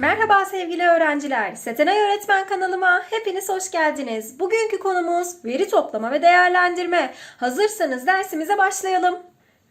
Merhaba sevgili öğrenciler. Setenay Öğretmen kanalıma hepiniz hoş geldiniz. Bugünkü konumuz veri toplama ve değerlendirme. Hazırsanız dersimize başlayalım.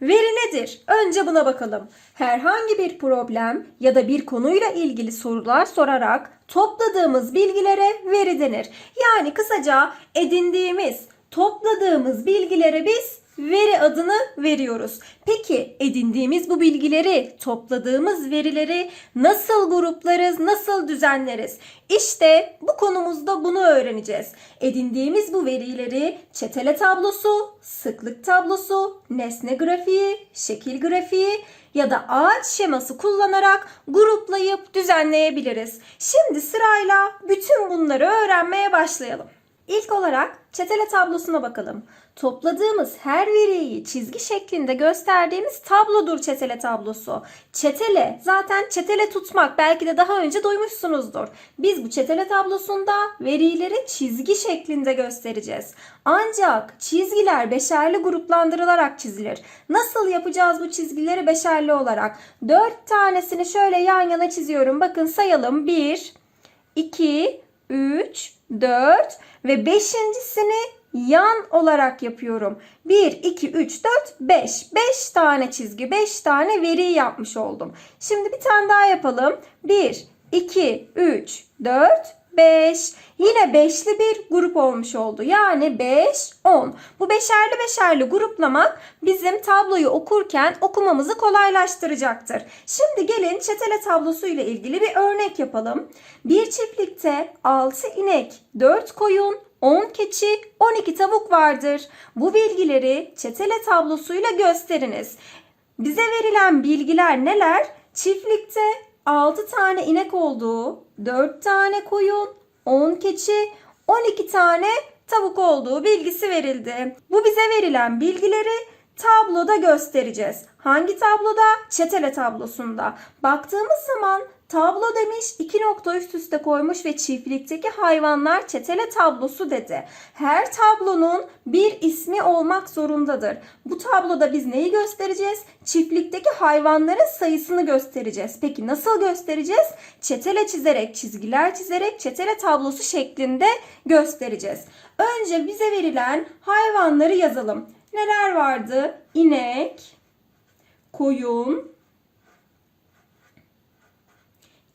Veri nedir? Önce buna bakalım. Herhangi bir problem ya da bir konuyla ilgili sorular sorarak topladığımız bilgilere veri denir. Yani kısaca edindiğimiz, topladığımız bilgilere biz veri adını veriyoruz. Peki edindiğimiz bu bilgileri, topladığımız verileri nasıl gruplarız, nasıl düzenleriz? İşte bu konumuzda bunu öğreneceğiz. Edindiğimiz bu verileri çetele tablosu, sıklık tablosu, nesne grafiği, şekil grafiği ya da ağaç şeması kullanarak gruplayıp düzenleyebiliriz. Şimdi sırayla bütün bunları öğrenmeye başlayalım. İlk olarak çetele tablosuna bakalım. Topladığımız her veriyi çizgi şeklinde gösterdiğimiz tablodur çetele tablosu. Çetele zaten çetele tutmak belki de daha önce duymuşsunuzdur. Biz bu çetele tablosunda verileri çizgi şeklinde göstereceğiz. Ancak çizgiler beşerli gruplandırılarak çizilir. Nasıl yapacağız bu çizgileri beşerli olarak? Dört tanesini şöyle yan yana çiziyorum. Bakın sayalım. 1, 2, 3, 4 ve beşincisini yan olarak yapıyorum. 1, 2, 3, 4, 5. 5 tane çizgi, 5 tane veri yapmış oldum. Şimdi bir tane daha yapalım. 1, 2, 3, 4, 5. Yine beşli bir grup olmuş oldu. Yani 5, 10. Bu beşerli beşerli gruplamak bizim tabloyu okurken okumamızı kolaylaştıracaktır. Şimdi gelin çetele tablosu ile ilgili bir örnek yapalım. Bir çiftlikte 6 inek, 4 koyun, 10 keçi, 12 tavuk vardır. Bu bilgileri çetele tablosuyla gösteriniz. Bize verilen bilgiler neler? Çiftlikte 6 tane inek olduğu, 4 tane koyun, 10 keçi, 12 tane tavuk olduğu bilgisi verildi. Bu bize verilen bilgileri tabloda göstereceğiz. Hangi tabloda? Çetele tablosunda. Baktığımız zaman tablo demiş iki nokta üst üste koymuş ve çiftlikteki hayvanlar çetele tablosu dedi. Her tablonun bir ismi olmak zorundadır. Bu tabloda biz neyi göstereceğiz? Çiftlikteki hayvanların sayısını göstereceğiz. Peki nasıl göstereceğiz? Çetele çizerek, çizgiler çizerek çetele tablosu şeklinde göstereceğiz. Önce bize verilen hayvanları yazalım. Neler vardı? İnek, koyun,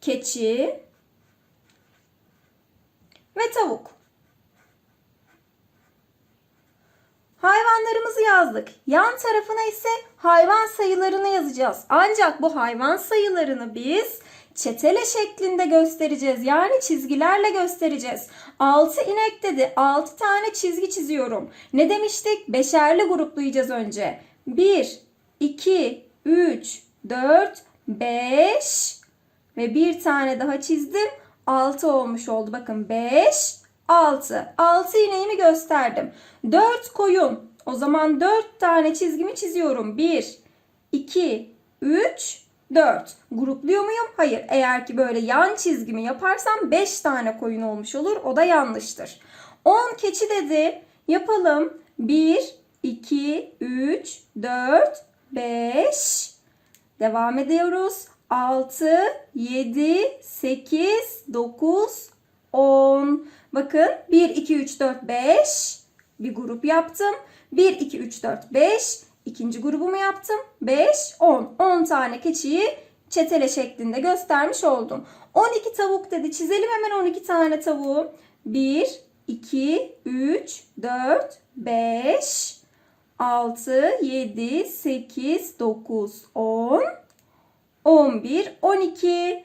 keçi ve tavuk. Hayvanlarımızı yazdık. Yan tarafına ise hayvan sayılarını yazacağız. Ancak bu hayvan sayılarını biz çetele şeklinde göstereceğiz. Yani çizgilerle göstereceğiz. 6 inek dedi. 6 tane çizgi çiziyorum. Ne demiştik? Beşerli gruplayacağız önce. 1, 2, 3, 4, 5 ve bir tane daha çizdim. 6 olmuş oldu. Bakın 5, 6. 6 ineğimi gösterdim. 4 koyun. O zaman 4 tane çizgimi çiziyorum. 1, 2, 3, 4. Grupluyor muyum? Hayır. Eğer ki böyle yan çizgimi yaparsam 5 tane koyun olmuş olur. O da yanlıştır. 10 keçi dedi. Yapalım. 1, 2, 3, 4, 5. Devam ediyoruz. 6, 7, 8, 9, 10. Bakın 1, 2, 3, 4, 5. Bir grup yaptım. 1, 2, 3, 4, 5. İkinci grubumu yaptım. 5, 10. 10 tane keçiyi çetele şeklinde göstermiş oldum. 12 tavuk dedi. Çizelim hemen 12 tane tavuğu. 1, 2, 3, 4, 5, 6, 7, 8, 9, 10, 11, 12.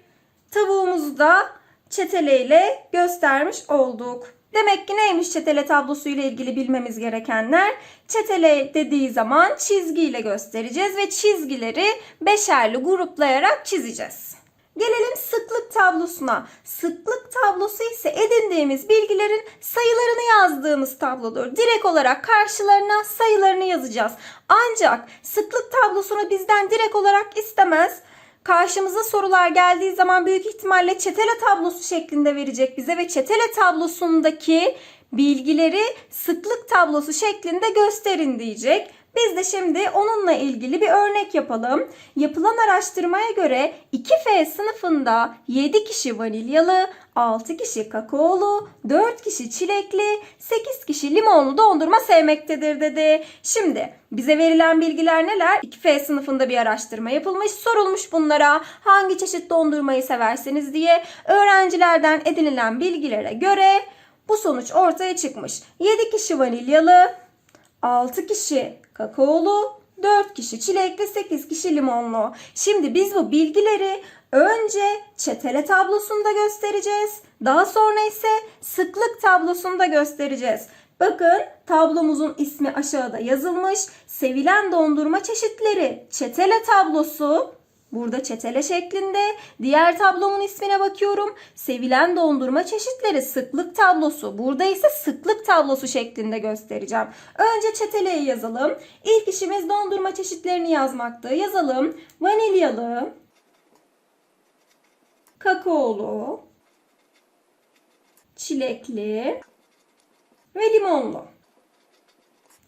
Tavuğumuzu da çeteleyle göstermiş olduk. Demek ki neymiş çetele tablosu ile ilgili bilmemiz gerekenler? Çetele dediği zaman çizgiyle göstereceğiz ve çizgileri beşerli gruplayarak çizeceğiz. Gelelim sıklık tablosuna. Sıklık tablosu ise edindiğimiz bilgilerin sayılarını yazdığımız tablodur. Direkt olarak karşılarına sayılarını yazacağız. Ancak sıklık tablosunu bizden direkt olarak istemez. Karşımıza sorular geldiği zaman büyük ihtimalle çetele tablosu şeklinde verecek bize ve çetele tablosundaki bilgileri sıklık tablosu şeklinde gösterin diyecek. Biz de şimdi onunla ilgili bir örnek yapalım. Yapılan araştırmaya göre 2F sınıfında 7 kişi vanilyalı, 6 kişi kakaolu, 4 kişi çilekli, 8 kişi limonlu dondurma sevmektedir dedi. Şimdi bize verilen bilgiler neler? 2F sınıfında bir araştırma yapılmış, sorulmuş bunlara hangi çeşit dondurmayı seversiniz diye öğrencilerden edinilen bilgilere göre bu sonuç ortaya çıkmış. 7 kişi vanilyalı, 6 kişi kakaolu, 4 kişi çilekli, 8 kişi limonlu. Şimdi biz bu bilgileri önce çetele tablosunda göstereceğiz. Daha sonra ise sıklık tablosunda göstereceğiz. Bakın tablomuzun ismi aşağıda yazılmış. Sevilen dondurma çeşitleri çetele tablosu. Burada çetele şeklinde. Diğer tablomun ismine bakıyorum. Sevilen dondurma çeşitleri sıklık tablosu. Burada ise sıklık tablosu şeklinde göstereceğim. Önce çeteleyi yazalım. İlk işimiz dondurma çeşitlerini yazmaktı. Yazalım. Vanilyalı, kakaolu, çilekli ve limonlu.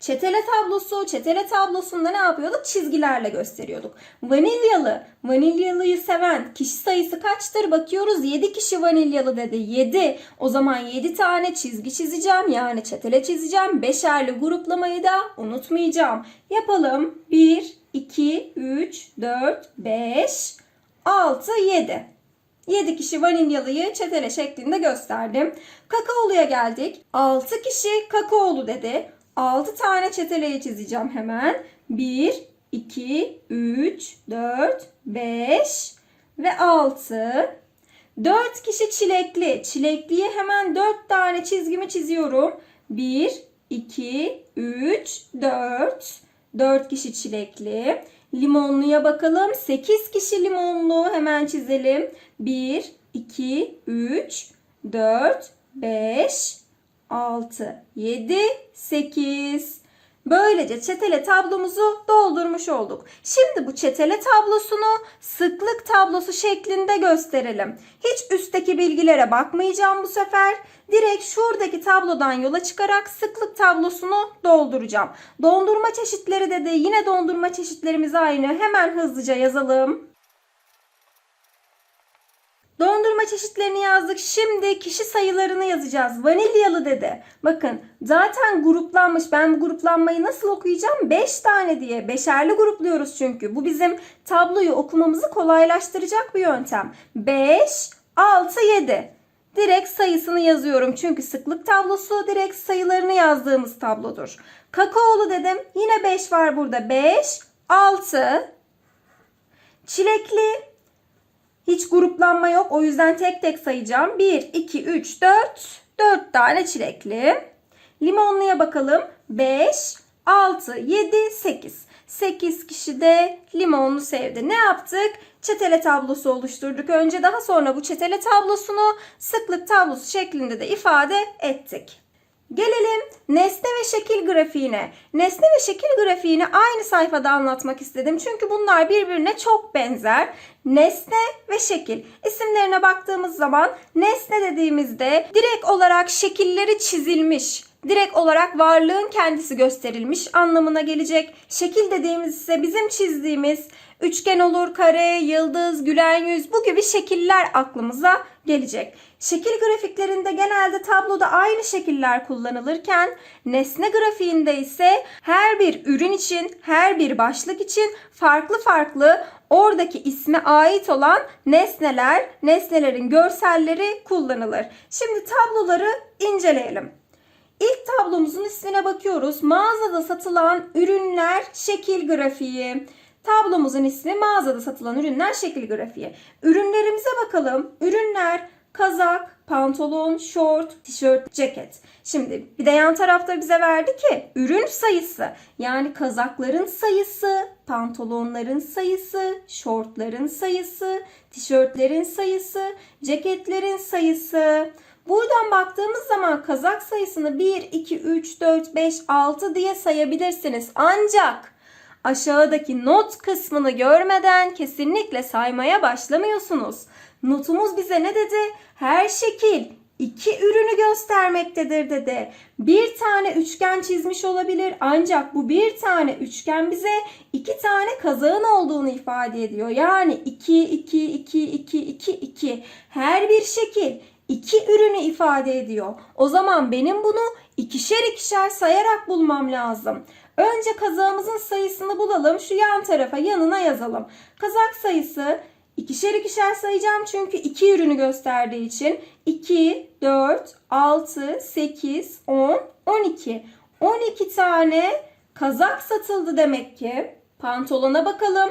Çetele tablosu, çetele tablosunda ne yapıyorduk? Çizgilerle gösteriyorduk. Vanilyalı, vanilyalıyı seven kişi sayısı kaçtır? Bakıyoruz 7 kişi vanilyalı dedi. 7. O zaman 7 tane çizgi çizeceğim. Yani çetele çizeceğim. Beşerli gruplamayı da unutmayacağım. Yapalım. 1, 2, 3, 4, 5, 6, 7. 7 kişi vanilyalıyı çetele şeklinde gösterdim. Kakaoluya geldik. 6 kişi kakaolu dedi. 6 tane çeteleyi çizeceğim hemen. 1, 2, 3, 4, 5 ve 6. 4 kişi çilekli. Çilekliye hemen 4 tane çizgimi çiziyorum. 1, 2, 3, 4. 4 kişi çilekli. Limonluya bakalım. 8 kişi limonlu hemen çizelim. 1, 2, 3, 4, 5, 6, 7, 8. Böylece çetele tablomuzu doldurmuş olduk. Şimdi bu çetele tablosunu sıklık tablosu şeklinde gösterelim. Hiç üstteki bilgilere bakmayacağım bu sefer. Direkt şuradaki tablodan yola çıkarak sıklık tablosunu dolduracağım. Dondurma çeşitleri de de yine dondurma çeşitlerimiz aynı. Hemen hızlıca yazalım. Dondurma çeşitlerini yazdık. Şimdi kişi sayılarını yazacağız. Vanilyalı dedi. Bakın zaten gruplanmış. Ben bu gruplanmayı nasıl okuyacağım? 5 tane diye. Beşerli grupluyoruz çünkü. Bu bizim tabloyu okumamızı kolaylaştıracak bir yöntem. 5, 6, 7. Direkt sayısını yazıyorum. Çünkü sıklık tablosu direkt sayılarını yazdığımız tablodur. Kakaolu dedim. Yine 5 var burada. 5, 6. Çilekli hiç gruplanma yok. O yüzden tek tek sayacağım. 1, 2, 3, 4. 4 tane çilekli. Limonluya bakalım. 5, 6, 7, 8. 8 kişi de limonlu sevdi. Ne yaptık? Çetele tablosu oluşturduk. Önce daha sonra bu çetele tablosunu sıklık tablosu şeklinde de ifade ettik. Gelelim nesne ve şekil grafiğine. Nesne ve şekil grafiğini aynı sayfada anlatmak istedim. Çünkü bunlar birbirine çok benzer. Nesne ve şekil. İsimlerine baktığımız zaman nesne dediğimizde direkt olarak şekilleri çizilmiş, direkt olarak varlığın kendisi gösterilmiş anlamına gelecek. Şekil dediğimiz ise bizim çizdiğimiz üçgen olur, kare, yıldız, gülen yüz bu gibi şekiller aklımıza gelecek. Şekil grafiklerinde genelde tabloda aynı şekiller kullanılırken nesne grafiğinde ise her bir ürün için, her bir başlık için farklı farklı oradaki isme ait olan nesneler, nesnelerin görselleri kullanılır. Şimdi tabloları inceleyelim. İlk tablomuzun ismine bakıyoruz. Mağazada satılan ürünler şekil grafiği. Tablomuzun ismi mağazada satılan ürünler şekil grafiği. Ürünlerimize bakalım. Ürünler kazak, pantolon, şort, tişört, ceket. Şimdi bir de yan tarafta bize verdi ki ürün sayısı yani kazakların sayısı, pantolonların sayısı, şortların sayısı, tişörtlerin sayısı, ceketlerin sayısı. Buradan baktığımız zaman kazak sayısını 1, 2, 3, 4, 5, 6 diye sayabilirsiniz. Ancak aşağıdaki not kısmını görmeden kesinlikle saymaya başlamıyorsunuz. Notumuz bize ne dedi? Her şekil iki ürünü göstermektedir dedi. Bir tane üçgen çizmiş olabilir ancak bu bir tane üçgen bize iki tane kazağın olduğunu ifade ediyor. Yani 2, 2, 2, 2, 2, 2. Her bir şekil iki ürünü ifade ediyor. O zaman benim bunu ikişer ikişer sayarak bulmam lazım. Önce kazağımızın sayısını bulalım. Şu yan tarafa yanına yazalım. Kazak sayısı ikişer ikişer sayacağım çünkü iki ürünü gösterdiği için. 2, 4, 6, 8, 10, 12. 12 tane kazak satıldı demek ki. Pantolona bakalım.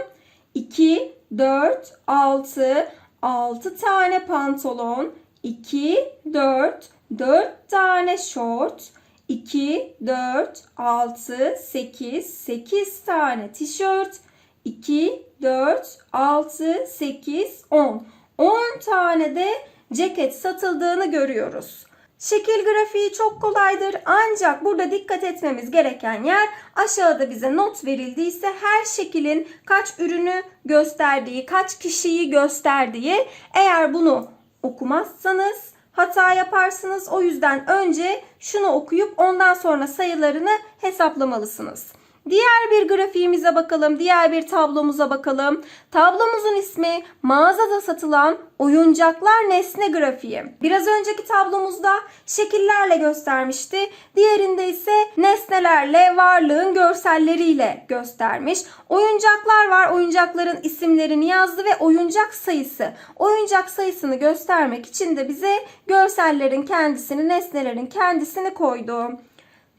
2, 4, 6, 6 tane pantolon. 2, 4, 4 tane şort. 2, 4, 6, 8, 8 tane tişört. 2, 4, 6, 8, 10. 10 tane de ceket satıldığını görüyoruz. Şekil grafiği çok kolaydır ancak burada dikkat etmemiz gereken yer aşağıda bize not verildiyse her şekilin kaç ürünü gösterdiği, kaç kişiyi gösterdiği eğer bunu okumazsanız hata yaparsınız. O yüzden önce şunu okuyup ondan sonra sayılarını hesaplamalısınız. Diğer bir grafiğimize bakalım. Diğer bir tablomuza bakalım. Tablomuzun ismi mağazada satılan oyuncaklar nesne grafiği. Biraz önceki tablomuzda şekillerle göstermişti. Diğerinde ise nesnelerle varlığın görselleriyle göstermiş. Oyuncaklar var. Oyuncakların isimlerini yazdı ve oyuncak sayısı. Oyuncak sayısını göstermek için de bize görsellerin kendisini, nesnelerin kendisini koydu.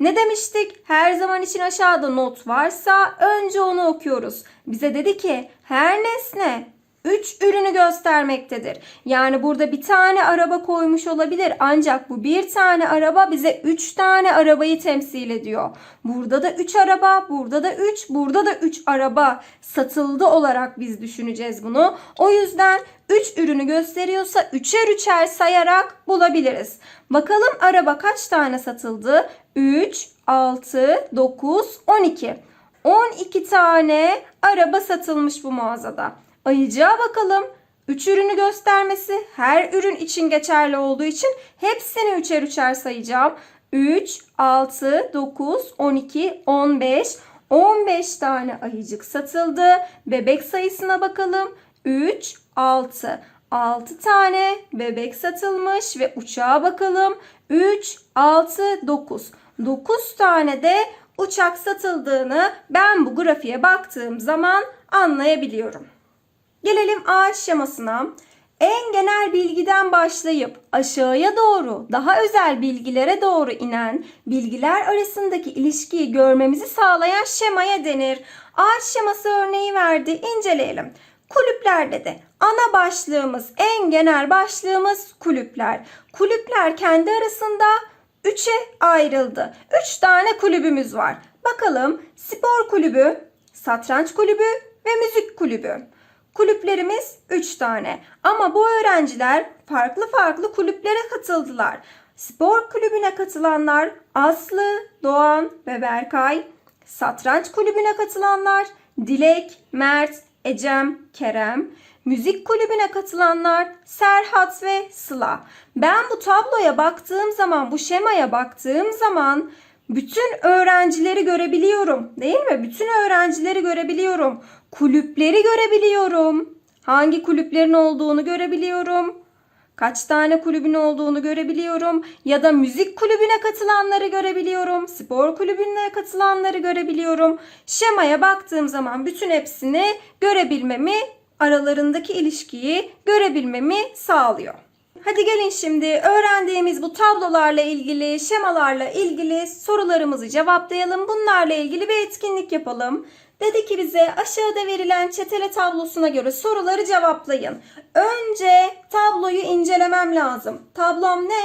Ne demiştik? Her zaman için aşağıda not varsa önce onu okuyoruz. Bize dedi ki her nesne 3 ürünü göstermektedir. Yani burada bir tane araba koymuş olabilir ancak bu bir tane araba bize 3 tane arabayı temsil ediyor. Burada da 3 araba, burada da 3, burada da 3 araba satıldı olarak biz düşüneceğiz bunu. O yüzden 3 ürünü gösteriyorsa üçer üçer sayarak bulabiliriz. Bakalım araba kaç tane satıldı? 3, 6, 9, 12. 12 tane araba satılmış bu mağazada. Ayıcığa bakalım. 3 ürünü göstermesi her ürün için geçerli olduğu için hepsini üçer üçer sayacağım. 3, 6, 9, 12, 15. 15 tane ayıcık satıldı. Bebek sayısına bakalım. 3, 6. 6 tane bebek satılmış ve uçağa bakalım. 3, 6, 9. 9 tane de uçak satıldığını ben bu grafiğe baktığım zaman anlayabiliyorum. Gelelim ağaç şemasına. En genel bilgiden başlayıp aşağıya doğru daha özel bilgilere doğru inen bilgiler arasındaki ilişkiyi görmemizi sağlayan şemaya denir. Ağaç şeması örneği verdi. İnceleyelim. Kulüplerde de ana başlığımız, en genel başlığımız kulüpler. Kulüpler kendi arasında 3'e ayrıldı. 3 tane kulübümüz var. Bakalım spor kulübü, satranç kulübü ve müzik kulübü. Kulüplerimiz 3 tane ama bu öğrenciler farklı farklı kulüplere katıldılar. Spor kulübüne katılanlar Aslı, Doğan ve Berkay. Satranç kulübüne katılanlar Dilek, Mert, Ecem, Kerem. Müzik kulübüne katılanlar Serhat ve Sıla. Ben bu tabloya baktığım zaman, bu şemaya baktığım zaman bütün öğrencileri görebiliyorum. Değil mi? Bütün öğrencileri görebiliyorum. Kulüpleri görebiliyorum. Hangi kulüplerin olduğunu görebiliyorum. Kaç tane kulübün olduğunu görebiliyorum. Ya da müzik kulübüne katılanları görebiliyorum. Spor kulübüne katılanları görebiliyorum. Şemaya baktığım zaman bütün hepsini görebilmemi, aralarındaki ilişkiyi görebilmemi sağlıyor. Hadi gelin şimdi öğrendiğimiz bu tablolarla ilgili, şemalarla ilgili sorularımızı cevaplayalım. Bunlarla ilgili bir etkinlik yapalım. Dedi ki bize aşağıda verilen çetele tablosuna göre soruları cevaplayın. Önce tabloyu incelemem lazım. Tablom ne?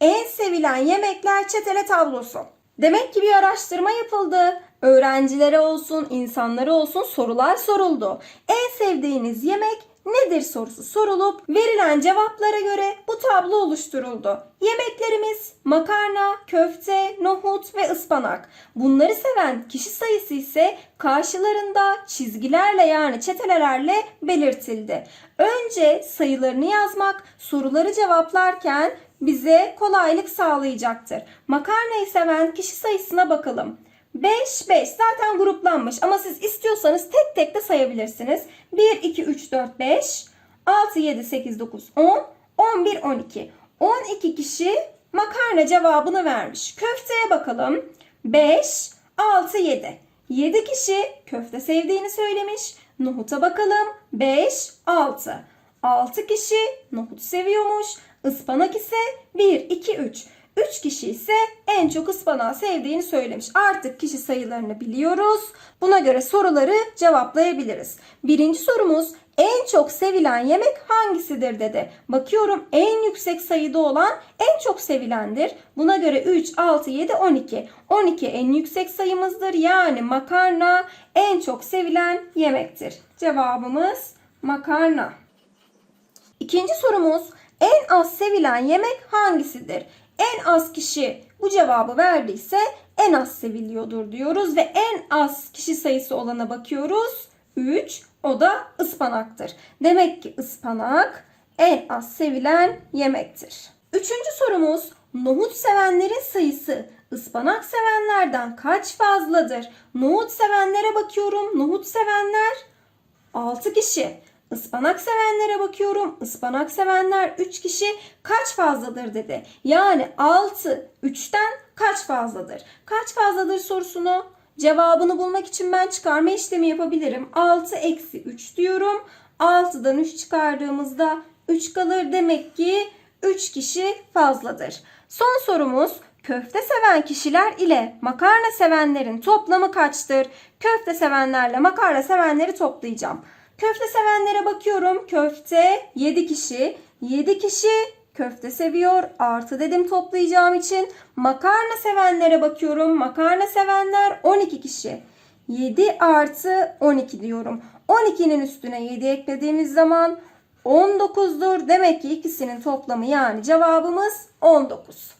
En sevilen yemekler çetele tablosu. Demek ki bir araştırma yapıldı. Öğrencilere olsun, insanlara olsun sorular soruldu. En sevdiğiniz yemek nedir sorusu sorulup verilen cevaplara göre bu tablo oluşturuldu. Yemeklerimiz makarna, köfte, nohut ve ıspanak. Bunları seven kişi sayısı ise karşılarında çizgilerle yani çetelerle belirtildi. Önce sayılarını yazmak soruları cevaplarken bize kolaylık sağlayacaktır. Makarnayı seven kişi sayısına bakalım. 5, 5 zaten gruplanmış ama siz istiyorsanız tek tek de sayabilirsiniz. 1, 2, 3, 4, 5, 6, 7, 8, 9, 10, 11, 12. 12 kişi makarna cevabını vermiş. Köfteye bakalım. 5, 6, 7. 7 kişi köfte sevdiğini söylemiş. Nohuta bakalım. 5, 6. 6 kişi nohut seviyormuş. Ispanak ise 1, 2, 3. 3 kişi ise en çok ıspanağı sevdiğini söylemiş. Artık kişi sayılarını biliyoruz. Buna göre soruları cevaplayabiliriz. Birinci sorumuz en çok sevilen yemek hangisidir dedi. Bakıyorum en yüksek sayıda olan en çok sevilendir. Buna göre 3, 6, 7, 12. 12 en yüksek sayımızdır. Yani makarna en çok sevilen yemektir. Cevabımız makarna. İkinci sorumuz en az sevilen yemek hangisidir? En az kişi bu cevabı verdiyse en az seviliyordur diyoruz ve en az kişi sayısı olana bakıyoruz. 3 o da ıspanaktır. Demek ki ıspanak en az sevilen yemektir. Üçüncü sorumuz nohut sevenlerin sayısı ıspanak sevenlerden kaç fazladır? Nohut sevenlere bakıyorum. Nohut sevenler 6 kişi. Ispanak sevenlere bakıyorum. Ispanak sevenler 3 kişi kaç fazladır dedi. Yani 6 3'ten kaç fazladır? Kaç fazladır sorusunu cevabını bulmak için ben çıkarma işlemi yapabilirim. 6 eksi 3 diyorum. 6'dan 3 çıkardığımızda 3 kalır. Demek ki 3 kişi fazladır. Son sorumuz köfte seven kişiler ile makarna sevenlerin toplamı kaçtır? Köfte sevenlerle makarna sevenleri toplayacağım. Köfte sevenlere bakıyorum. Köfte 7 kişi. 7 kişi köfte seviyor. Artı dedim toplayacağım için. Makarna sevenlere bakıyorum. Makarna sevenler 12 kişi. 7 artı 12 diyorum. 12'nin üstüne 7 eklediğimiz zaman 19'dur. Demek ki ikisinin toplamı yani cevabımız 19.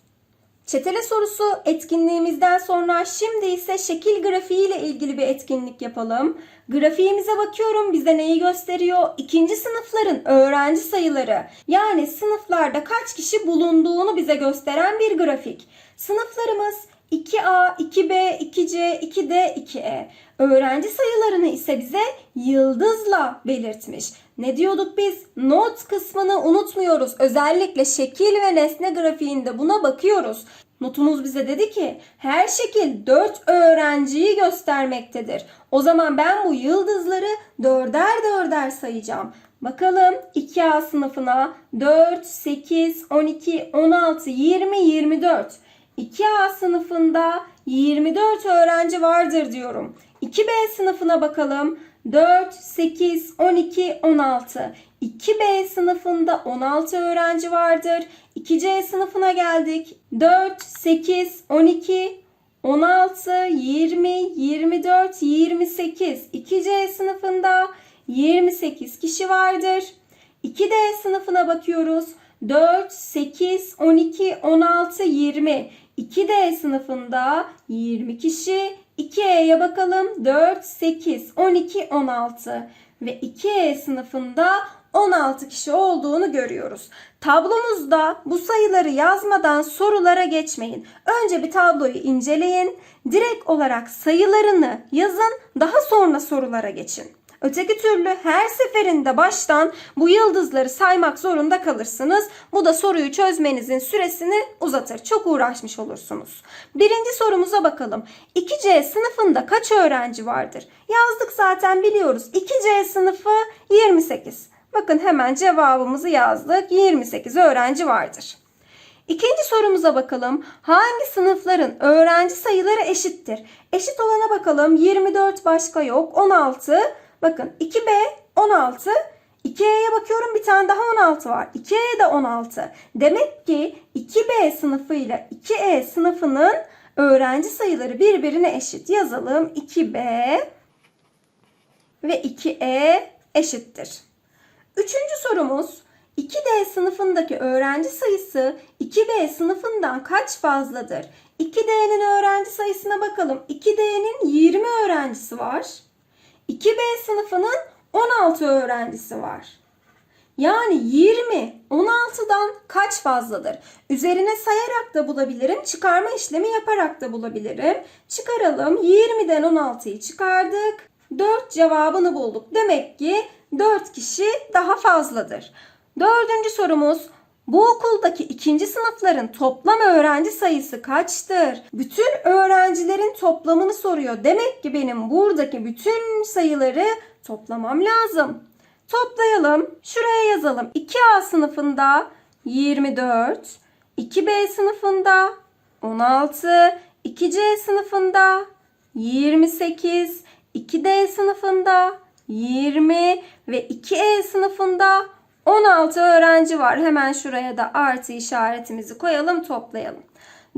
Çetele sorusu etkinliğimizden sonra şimdi ise şekil grafiği ile ilgili bir etkinlik yapalım. Grafiğimize bakıyorum bize neyi gösteriyor? İkinci sınıfların öğrenci sayıları yani sınıflarda kaç kişi bulunduğunu bize gösteren bir grafik. Sınıflarımız 2A, 2B, 2C, 2D, 2E. Öğrenci sayılarını ise bize yıldızla belirtmiş. Ne diyorduk biz? Not kısmını unutmuyoruz. Özellikle şekil ve nesne grafiğinde buna bakıyoruz. Notumuz bize dedi ki her şekil 4 öğrenciyi göstermektedir. O zaman ben bu yıldızları dörder dörder sayacağım. Bakalım 2A sınıfına 4, 8, 12, 16, 20, 24. 2A sınıfında 24 öğrenci vardır diyorum. 2B sınıfına bakalım. 4, 8, 12, 16. 2B sınıfında 16 öğrenci vardır. 2C sınıfına geldik. 4, 8, 12, 16, 20, 24, 28. 2C sınıfında 28 kişi vardır. 2D sınıfına bakıyoruz. 4, 8, 12, 16, 20. 2D sınıfında 20 kişi. 2E'ye bakalım. 4, 8, 12, 16 ve 2E sınıfında 16 kişi olduğunu görüyoruz. Tablomuzda bu sayıları yazmadan sorulara geçmeyin. Önce bir tabloyu inceleyin. Direkt olarak sayılarını yazın. Daha sonra sorulara geçin. Öteki türlü her seferinde baştan bu yıldızları saymak zorunda kalırsınız. Bu da soruyu çözmenizin süresini uzatır. Çok uğraşmış olursunuz. Birinci sorumuza bakalım. 2C sınıfında kaç öğrenci vardır? Yazdık zaten biliyoruz. 2C sınıfı 28. Bakın hemen cevabımızı yazdık. 28 öğrenci vardır. İkinci sorumuza bakalım. Hangi sınıfların öğrenci sayıları eşittir? Eşit olana bakalım. 24 başka yok. 16. Bakın 2B 16. 2E'ye bakıyorum bir tane daha 16 var. 2E de 16. Demek ki 2B sınıfı ile 2E sınıfının öğrenci sayıları birbirine eşit. Yazalım 2B ve 2E eşittir. Üçüncü sorumuz 2D sınıfındaki öğrenci sayısı 2B sınıfından kaç fazladır? 2D'nin öğrenci sayısına bakalım. 2D'nin 20 öğrencisi var. 2B sınıfının 16 öğrencisi var. Yani 20 16'dan kaç fazladır? Üzerine sayarak da bulabilirim, çıkarma işlemi yaparak da bulabilirim. Çıkaralım. 20'den 16'yı çıkardık. 4 cevabını bulduk. Demek ki 4 kişi daha fazladır. Dördüncü sorumuz bu okuldaki ikinci sınıfların toplam öğrenci sayısı kaçtır? Bütün öğrencilerin toplamını soruyor. Demek ki benim buradaki bütün sayıları toplamam lazım. Toplayalım. Şuraya yazalım. 2A sınıfında 24, 2B sınıfında 16, 2C sınıfında 28, 2D sınıfında 20 ve 2E sınıfında 16 öğrenci var. Hemen şuraya da artı işaretimizi koyalım, toplayalım.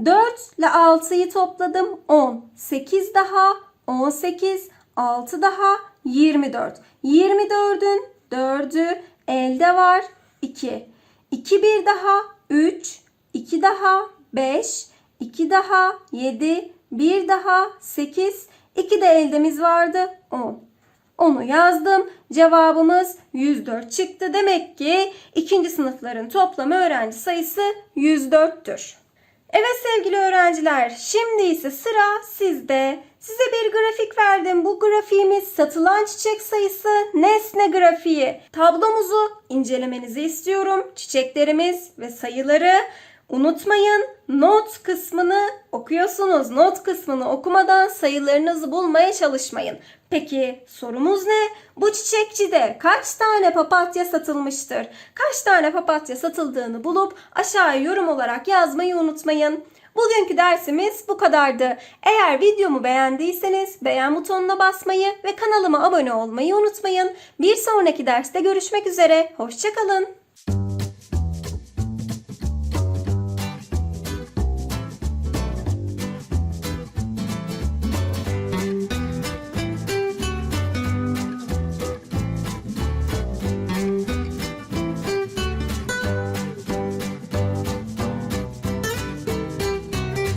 4 ile 6'yı topladım. 10. 8 daha 18. 6 daha 24. 24'ün 4'ü elde var 2. 2 bir daha 3. 2 daha 5. 2 daha 7. 1 daha 8. 2 de eldemiz vardı 10. Onu yazdım. Cevabımız 104 çıktı. Demek ki ikinci sınıfların toplam öğrenci sayısı 104'tür. Evet sevgili öğrenciler, şimdi ise sıra sizde. Size bir grafik verdim. Bu grafiğimiz satılan çiçek sayısı nesne grafiği. Tablomuzu incelemenizi istiyorum. Çiçeklerimiz ve sayıları unutmayın. Not kısmını okuyorsunuz. Not kısmını okumadan sayılarınızı bulmaya çalışmayın. Peki sorumuz ne? Bu çiçekçide kaç tane papatya satılmıştır? Kaç tane papatya satıldığını bulup aşağıya yorum olarak yazmayı unutmayın. Bugünkü dersimiz bu kadardı. Eğer videomu beğendiyseniz beğen butonuna basmayı ve kanalıma abone olmayı unutmayın. Bir sonraki derste görüşmek üzere. Hoşçakalın.